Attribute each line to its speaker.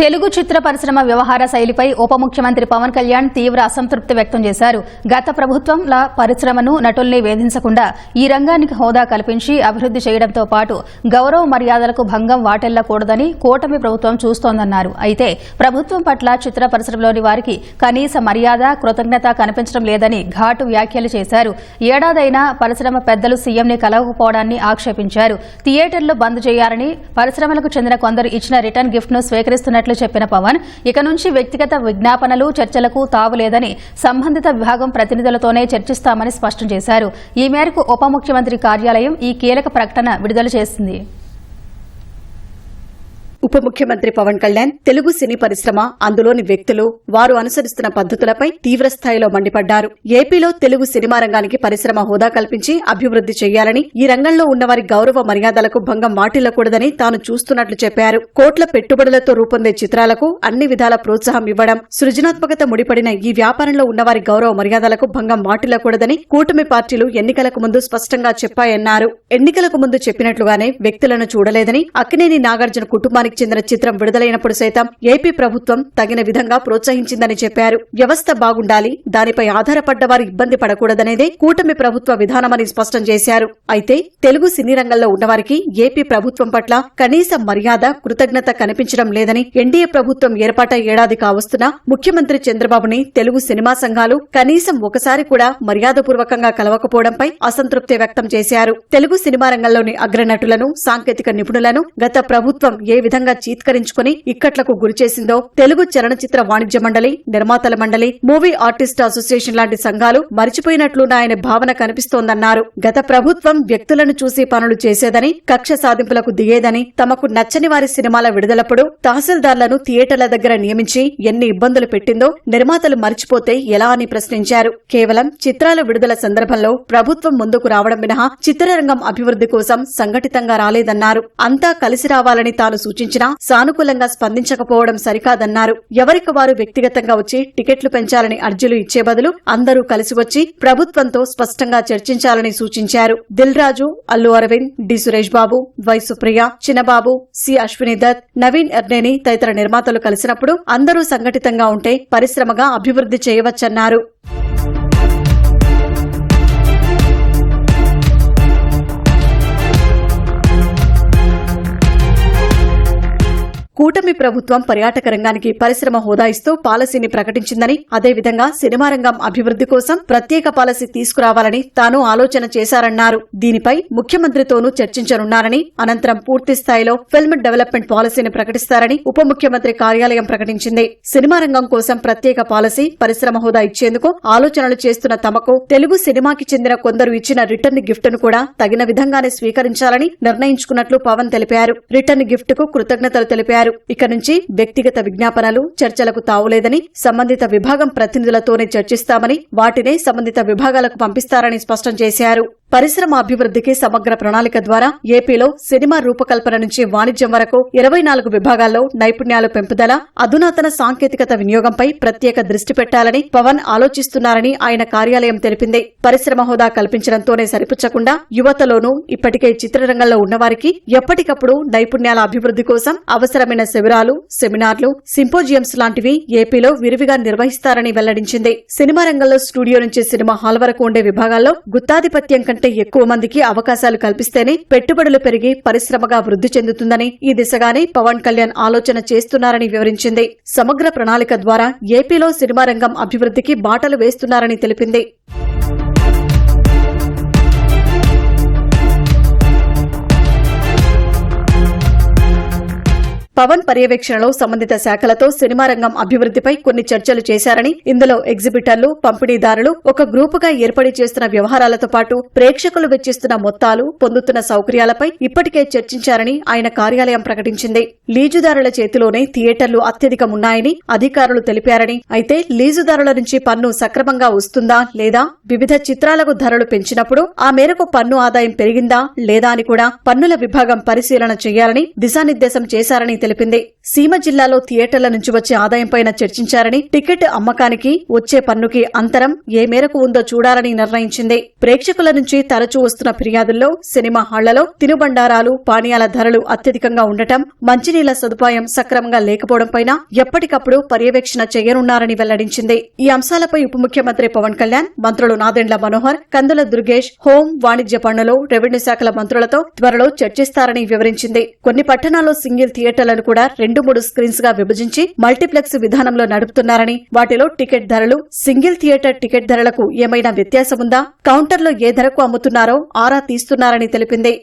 Speaker 1: తెలుగు చిత్ర పరిశ్రమ వ్యవహార శైలిపై ఉప ముఖ్యమంత్రి పవన్ కళ్యాణ్ తీవ్ర అసంతృప్తి వ్యక్తం చేశారు. గత ప్రభుత్వంల పరిశ్రమను నటుల్ని వేధించకుండా ఈ రంగానికి హోదా కల్పించి అభివృద్ది చేయడంతో పాటు గౌరవ మర్యాదలకు భంగం వాటిల్లకూడదని కూటమి ప్రభుత్వం చూస్తోందన్నారు. అయితే ప్రభుత్వం పట్ల చిత్ర పరిశ్రమలోని వారికి కనీస మర్యాద కృతజ్ఞత కనిపించడం లేదని ఘాటు వ్యాఖ్యలు చేశారు. ఏడాదైనా పరిశ్రమ పెద్దలు సీఎంని కలవకపోవడాన్ని ఆక్షేపించారు. థియేటర్లు బంద్ చేయాలని పరిశ్రమలకు చెందిన కొందరు ఇచ్చిన రిటర్న్ గిఫ్ట్ను చేస్తున్నట్లు చెప్పిన పవన్ ఇక నుంచి వ్యక్తిగత విజ్ఞాపనలు చర్చలకు తావులేదని సంబంధిత విభాగం ప్రతినిధులతోనే చర్చిస్తామని స్పష్టం చేశారు. ఈ మేరకు ఉప ముఖ్యమంత్రి కార్యాలయం ఈ కీలక ప్రకటన విడుదల చేసింది.
Speaker 2: ఉప ముఖ్యమంత్రి పవన్ కళ్యాణ్ తెలుగు సినీ పరిశ్రమ అందులోని వ్యక్తులు వారు అనుసరిస్తున్న పద్ధతులపై తీవ్రస్థాయిలో మండిపడ్డారు. ఏపీలో తెలుగు సినిమా రంగానికి పరిశ్రమ హోదా కల్పించి అభివృద్ది చేయాలని ఈ రంగంలో ఉన్నవారి గౌరవ మర్యాదలకు భంగం వాటిల్లకూడదని తాను చూస్తున్నట్లు చెప్పారు. కోట్ల పెట్టుబడులతో రూపొందే చిత్రాలకు అన్ని విధాల ప్రోత్సాహం ఇవ్వడం సృజనాత్మకత ముడిపడిన ఈ వ్యాపారంలో ఉన్నవారి గౌరవ మర్యాదలకు భంగం వాటిల్లకూడదని కూటమి పార్టీలు ఎన్నికలకు ముందు స్పష్టంగా చెప్పాయన్నారు. ఎన్నికలకు ముందు చెప్పినట్లుగానే వ్యక్తులను చూడలేదని అక్కినేని నాగార్జున కుటుంబానికి చెందిన చిత్రం విడుదలైనప్పుడు సైతం ఏపీ ప్రభుత్వం తగిన విధంగా ప్రోత్సహించిందని చెప్పారు. వ్యవస్థ బాగుండాలి దానిపై ఆధారపడ్డ వారు ఇబ్బంది పడకూడదనేదే కూటమి ప్రభుత్వ విధానమని స్పష్టం చేశారు. అయితే తెలుగు సినీ రంగంలో ఉన్నవారికి ఏపీ ప్రభుత్వం పట్ల కనీస మర్యాద కృతజ్ఞత కనిపించడం లేదని ఎన్డీఏ ప్రభుత్వం ఏర్పాటై ఏడాది కావస్తున్నా ముఖ్యమంత్రి చంద్రబాబుని తెలుగు సినిమా సంఘాలు కనీసం ఒకసారి కూడా మర్యాదపూర్వకంగా కలవకపోవడంపై అసంతృప్తి వ్యక్తం చేశారు. తెలుగు సినిమా రంగంలోని అగ్రనటులను సాంకేతిక నిపుణులను గత ప్రభుత్వం ఏ విధంగా చీత్కరించుకుని ఇక్కట్లకు గురిచేసిందో తెలుగు చలనచిత్ర వాణిజ్య మండలి నిర్మాతల మండలి మూవీ ఆర్టిస్ట్ అసోసియేషన్ లాంటి సంఘాలు మరిచిపోయినట్లున్నాయనే భావన కనిపిస్తోందన్నారు. గత ప్రభుత్వం వ్యక్తులను చూసి పనులు చేసేదని కక్ష సాధింపులకు దిగేదని తమకు నచ్చని వారి సినిమాల విడుదలప్పుడు తహసీల్దార్లను థియేటర్ల దగ్గర నియమించి ఎన్ని ఇబ్బందులు పెట్టిందో నిర్మాతలు మరిచిపోతే ఎలా అని ప్రశ్నించారు. కేవలం చిత్రాల విడుదల సందర్భంలో ప్రభుత్వం ముందుకు రావడం మినహా చిత్రరంగం అభివృద్ధి కోసం సంఘటితంగా రాలేదన్నారు. అంతా కలిసి రావాలని తాను సూచించారు. సూచించినా సానుకూలంగా స్పందించకపోవడం సరికాదన్నారు. ఎవరికి వారు వ్యక్తిగతంగా వచ్చి టికెట్లు పెంచాలని అర్జీలు ఇచ్చే బదులు అందరూ కలిసి వచ్చి ప్రభుత్వంతో స్పష్టంగా చర్చించాలని సూచించారు. Dil Raju Allu Aravind D Suresh Babu Y Supriya Chinnababu C Ashwini Dutt Naveen Yerneni తదితర నిర్మాతలు కలిసినప్పుడు అందరూ సంఘటితంగా ఉంటే పరిశ్రమగా అభివృద్ధి చేయవచ్చన్నారు. కూటమి ప్రభుత్వం పర్యాటక రంగానికి పరిశ్రమ హోదా ఇస్తూ పాలసీని ప్రకటించిందని అదేవిధంగా సినిమా రంగం అభివృద్ధి కోసం ప్రత్యేక పాలసీ తీసుకురావాలని తాను ఆలోచన చేశారన్నారు. దీనిపై ముఖ్యమంత్రితోనూ చర్చించనున్నారని అనంతరం పూర్తి స్థాయిలో ఫిల్మ్ డెవలప్మెంట్ పాలసీని ప్రకటిస్తారని ఉప ముఖ్యమంత్రి కార్యాలయం ప్రకటించింది. సినిమా రంగం కోసం ప్రత్యేక పాలసీ పరిశ్రమ హోదా ఇచ్చేందుకు ఆలోచనలు చేస్తున్న తమకు తెలుగు సినిమాకి చెందిన కొందరు ఇచ్చిన రిటర్న్ గిఫ్ట్ను కూడా తగిన విధంగానే స్వీకరించాలని నిర్ణయించుకున్నట్లు పవన్ తెలిపారు. రిటర్న్ గిఫ్ట్కు కృతజ్ఞతలు తెలిపారు. ఇక నుంచి వ్యక్తిగత విజ్ఞాపనలు చర్చలకు తావులేదని సంబంధిత విభాగం ప్రతినిధులతోనే చర్చిస్తామని వాటినే సంబంధిత విభాగాలకు పంపిస్తారని స్పష్టం చేశారు. పరిశ్రమ అభివృద్ధికి సమగ్ర ప్రణాళిక ద్వారా ఏపీలో సినిమా రూపకల్పన నుంచి వాణిజ్యం వరకు ఇరవై నాలుగు విభాగాల్లో నైపుణ్యాలు పెంపుదల అధునాతన సాంకేతికత వినియోగంపై ప్రత్యేక దృష్టి పెట్టాలని పవన్ ఆలోచిస్తున్నారని ఆయన కార్యాలయం తెలిపింది. పరిశ్రమ హోదా కల్పించడంతోనే సరిపుచ్చకుండా యువతలోనూ ఇప్పటికే చిత్రరంగంలో ఉన్నవారికి ఎప్పటికప్పుడు నైపుణ్యాల అభివృద్ధి కోసం అవసరమైన శిబిరాలు సెమినార్లు సింపోజియంస్ లాంటివి ఏపీలో విరివిగా నిర్వహిస్తారని వెల్లడించింది. సినిమా రంగంలో స్టూడియో నుంచి సినిమా హాల్ వరకు ఉండే విభాగాల్లో గుత్తాధిపత్యం కంటే ఎక్కువ మందికి అవకాశాలు కల్పిస్తేనే పెట్టుబడులు పెరిగి పరిశ్రమగా వృద్ధి చెందుతుందని ఈ దిశగానే పవన్ కళ్యాణ్ ఆలోచన చేస్తున్నారని వివరించింది. సమగ్ర ప్రణాళిక ద్వారా ఏపీలో సినిమా రంగం అభివృద్ధికి బాటలు వేస్తున్నారని తెలిపింది. పవన్ పర్యవేక్షణలో సంబంధిత శాఖలతో సినిమా రంగం అభివృద్ధిపై కొన్ని చర్చలు చేశారని ఇందులో ఎగ్జిబిటర్లు పంపిణీదారులు ఒక గ్రూపుగా ఏర్పడి చేస్తున్న వ్యవహారాలతో పాటు ప్రేక్షకులు వెచ్చిస్తున్న మొత్తాలు పొందుతున్న సౌకర్యాలపై ఇప్పటికే చర్చించారని ఆయన కార్యాలయం ప్రకటించింది. లీజుదారుల చేతిలోనే థియేటర్లు అత్యధికమున్నాయని అధికారులు తెలిపారని అయితే లీజుదారుల నుంచి పన్ను సక్రమంగా వస్తుందా లేదా వివిధ చిత్రాలకు ధరలు పెంచినప్పుడు ఆ మేరకు పన్ను ఆదాయం పెరిగిందా లేదా అని కూడా పన్నుల విభాగం పరిశీలన చేయాలని దిశానిర్దేశం చేశారని తెలిపారు. తెలిపింది. సీమ జిల్లాలో థియేటర్ల నుంచి వచ్చే ఆదాయంపైన చర్చించారని టికెట్ అమ్మకానికి వచ్చే పన్నుకి అంతరం ఏ మేరకు ఉందో చూడాలని నిర్ణయించింది. ప్రేక్షకుల నుంచి తరచూ వస్తున్న ఫిర్యాదుల్లో సినిమా హాళ్ళలో తినుబండారాలు పానీయాల ధరలు అత్యధికంగా ఉండటం మంచినీళ్ళ సదుపాయం సక్రమంగా లేకపోవడంపైన ఎప్పటికప్పుడు పర్యవేక్షణ చేయనున్నారని వెల్లడించింది. ఈ అంశాలపై ఉప ముఖ్యమంత్రి పవన్ కళ్యాణ్ మంత్రులు నాదెండ్ల మనోహర్ కందుల దుర్గేష్ హోం వాణిజ్య పన్నులు రెవెన్యూ శాఖల మంత్రులతో త్వరలో చర్చిస్తారని వివరించింది. కొన్ని పట్టణాల్లో సింగిల్ థియేటర్లను కూడా రెండు మూడు స్క్రీన్స్గా విభజించి మల్టీప్లెక్స్ విధానంలో నడుపుతున్నారని వాటిలో టికెట్ ధరలు సింగిల్ థియేటర్ టికెట్ ధరలకు ఏమైనా వ్యత్యాసముందా? కౌంటర్లో ఏ ధరకు అమ్ముతున్నారో ఆరా తీస్తున్నారని తెలిపింది.